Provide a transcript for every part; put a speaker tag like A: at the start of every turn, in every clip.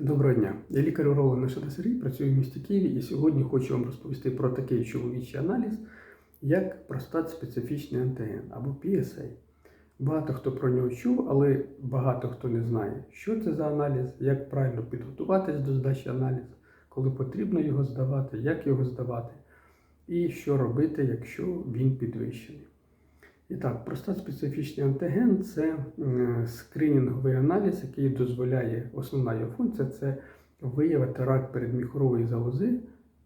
A: Доброго дня. Я лікар-уролог Нашада Сергій, працюю в місті Києві і сьогодні хочу вам розповісти про такий чоловічий аналіз, як простат специфічний антиген або PSA. Багато хто про нього чув, але багато хто не знає, що це за аналіз, як правильно підготуватись до здачі аналізу, коли потрібно його здавати, як його здавати, і що робити, якщо він підвищений. І так, простат специфічний антиген це скринінговий аналіз, який дозволяє, основна його функція це виявити рак передміхорової залози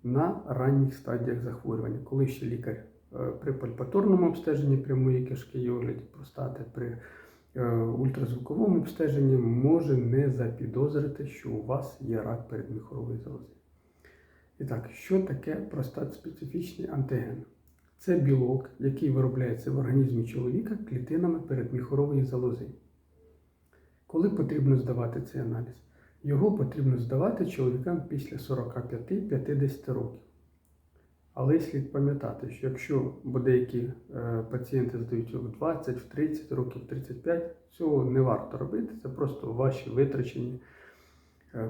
A: на ранніх стадіях захворювання, коли ще лікар е, при пальпаторному обстеженні прямої кишки і огляді простати, при е, ультразвуковому обстеженні може не запідозрити, що у вас є рак передміхорової залози. І так, що таке простат специфічний антиген? Це білок, який виробляється в організмі чоловіка клітинами передміхорової залози. Коли потрібно здавати цей аналіз? Його потрібно здавати чоловікам після 45-50 років. Але слід пам'ятати, що якщо деякі е, пацієнти здають його в 20, в 30 років, в 35, цього не варто робити, це просто ваші витрачені е,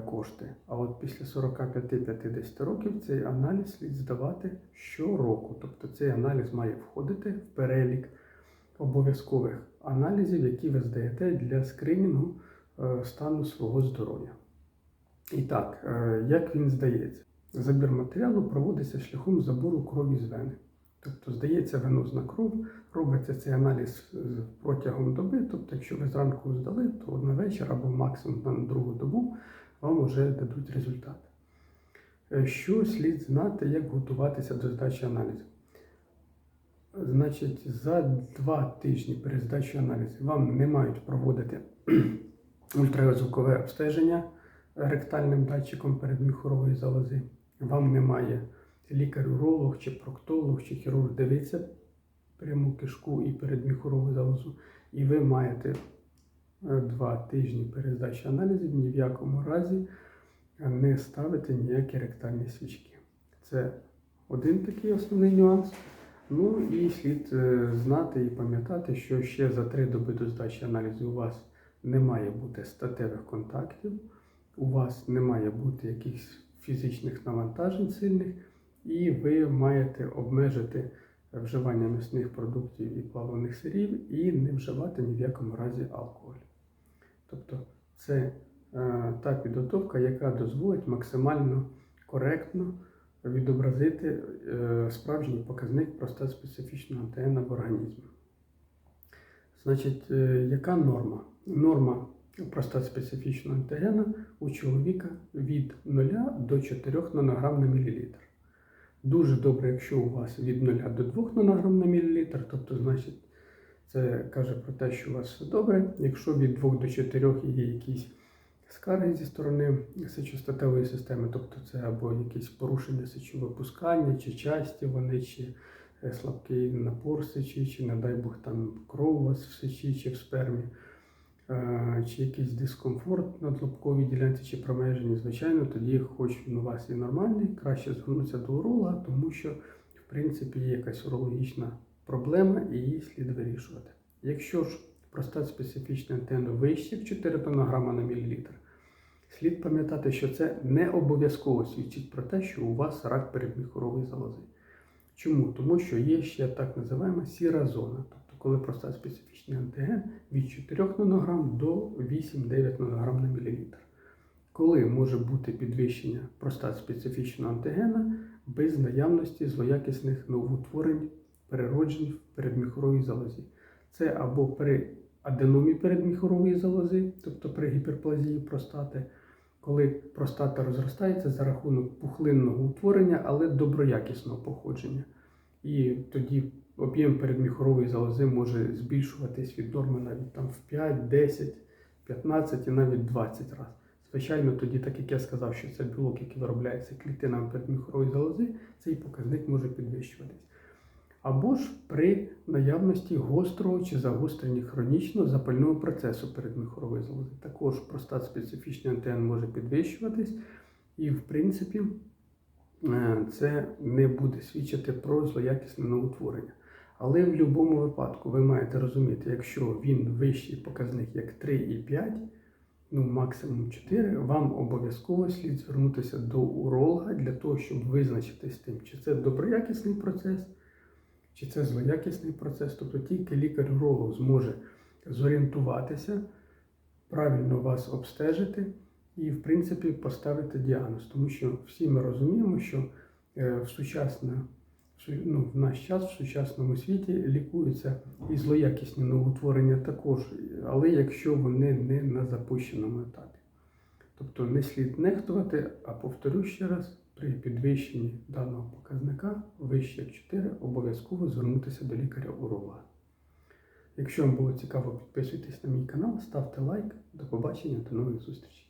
A: кошти. А от після 45-50 років цей аналіз слід здавати щороку. Тобто цей аналіз має входити в перелік обов'язкових аналізів, які ви здаєте для скринінгу е, стану свого здоров'я. І так, е, як він здається? Забір матеріалу проводиться шляхом забору крові з вени. Тобто здається венозна кров, робиться цей аналіз е, протягом доби. Тобто, якщо ви зранку здали, то на вечір або максимум на другу добу вам вже дадуть результат. Е, Що слід знати, як готуватися до здачі аналізу? Значить, за два тижні перед здачею аналізу вам не мають проводити ультразвукове обстеження ректальним датчиком передміхорової залози. Вам не має лікар-уролог чи проктолог чи хірург дивитися пряму кишку і передміхорову залозу. І ви маєте два тижні перед здачею аналізів ні в якому разі не ставити ніякі ректальні свічки. Це один такий основний нюанс. Ну і слід е, знати і пам'ятати, що ще за три доби до здачі аналізу у вас не має бути статевих контактів, у вас не має бути якихось фізичних навантажень сильних, і ви маєте обмежити вживання м'ясних продуктів і плавлених сирів і не вживати ні в якому разі алкоголь. Тобто це е, та підготовка, яка дозволить максимально коректно відобразити е, справжній показник простат специфічного антигена в організмі. Значить, е, яка норма? Норма простат специфічного антигена у чоловіка від 0 до 4 нанограм на мілілітр. Дуже добре, якщо у вас від 0 до 2 нанограм на мілілітр, тобто, значить, це каже про те, що у вас все добре. Якщо від 2 до 4 є якісь скарги зі сторони сечостатевої системи, тобто це або якісь порушення сечовипускання, чи часті вони, чи е, слабкий напор сечі, чи, не дай Бог, там кров у вас в сечі чи в спермі, е, чи якийсь дискомфорт на длобковій ділянці чи промеженні, звичайно, тоді, хоч він у вас і нормальний, краще звернутися до уролога, тому що, в принципі, є якась урологічна проблема і її слід вирішувати. Якщо ж простат специфічний антенну вище в 4 тонограма на мілілітр, слід пам'ятати, що це не обов'язково свідчить про те, що у вас рак передміхорової залози. Чому? Тому що є ще так називаємо сіра зона, тобто коли простат специфічний антиген від 4 нанограм до 8-9 нанограм на мілілітр. Коли може бути підвищення простат специфічного антигена без наявності злоякісних новоутворень, перероджень в передміхоровій залозі. Це або при аденомі передміхорової залози, тобто при гіперплазії простати, коли простата розростається за рахунок пухлинного утворення, але доброякісного походження. І тоді об'єм передміхорової залози може збільшуватись від норми навіть там в 5, 10, 15 і навіть 20 разів. Звичайно, тоді, так як я сказав, що це білок, який виробляється клітинами передміхорової залози, цей показник може підвищуватись або ж при наявності гострого чи загострення хронічного запального процесу передміхорової залози. Також простат специфічний антен може підвищуватись, і, в принципі, е, це не буде свідчити про злоякісне новоутворення. Але в будь-якому випадку ви маєте розуміти, якщо він вищий показник як 3,5, ну максимум 4, вам обов'язково слід звернутися до уролога для того, щоб визначити з тим, чи це доброякісний процес, чи це злоякісний процес. Тобто тільки лікар-уролог зможе зорієнтуватися, правильно вас обстежити і, в принципі, поставити діагноз. Тому що всі ми розуміємо, що е, в сучасне, ну, в наш час в сучасному світі лікуються і злоякісні новоутворення також, але якщо вони не на запущеному етапі. Тобто не слід нехтувати, а повторю ще раз, при підвищенні даного показника вище як 4 обов'язково звернутися до лікаря-уролога. Якщо вам було цікаво, підписуйтесь на мій канал, ставте лайк. До побачення, до нових зустрічей.